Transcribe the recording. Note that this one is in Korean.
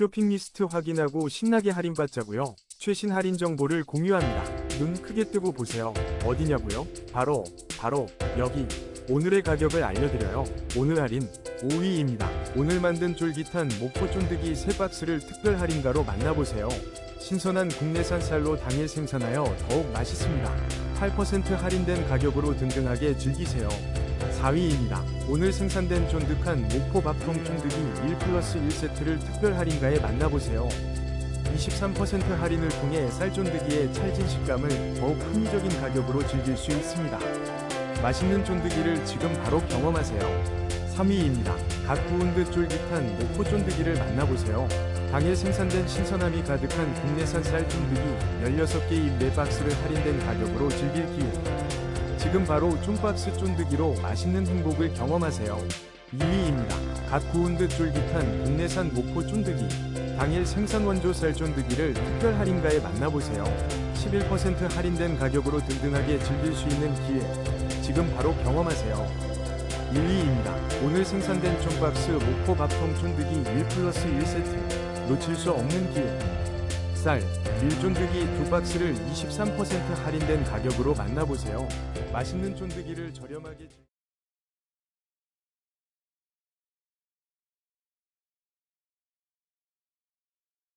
쇼핑 리스트 확인하고 신나게 할인받자고요. 최신 할인 정보를 공유합니다. 눈 크게 뜨고 보세요. 어디냐고요? 바로 바로 여기. 오늘의 가격을 알려드려요. 오늘 할인 5위입니다. 오늘 만든 쫄깃한 목포 쫀득이 3박스를 특별 할인가로 만나보세요. 신선한 국내산 쌀로 당일 생산하여 더욱 맛있습니다. 8% 할인된 가격으로 든든하게 즐기세요. 4위입니다. 오늘 생산된 쫀득한 목포 밥통 쫀득이 1 플러스 1세트를 특별 할인가에 만나보세요. 23% 할인을 통해 쌀쫀득이의 찰진 식감을 더욱 합리적인 가격으로 즐길 수 있습니다. 맛있는 쫀득이를 지금 바로 경험하세요. 3위입니다. 갓 구운 듯 쫄깃한 목포 쫀득이를 만나보세요. 당일 생산된 신선함이 가득한 국내산 쌀 쫀득이 16개 4박스를 할인된 가격으로 즐길 기회. 지금 바로 쫀박스 쫀득이로 맛있는 행복을 경험하세요. 2위입니다. 갓 구운 듯 쫄깃한 국내산 목포 쫀득이. 당일 생산 원조 쌀 쫀득이를 특별 할인가에 만나보세요. 11% 할인된 가격으로 든든하게 즐길 수 있는 기회. 지금 바로 경험하세요. 1위입니다. 오늘 생산된 쫀박스 목포 밥통 쫀득이 1 플러스 1세트. 놓칠 수 없는 기회. 쌀, 밀 쫀득이 두 박스를 23% 할인된 가격으로 만나보세요. 맛있는 쫀득이를 저렴하게 즐-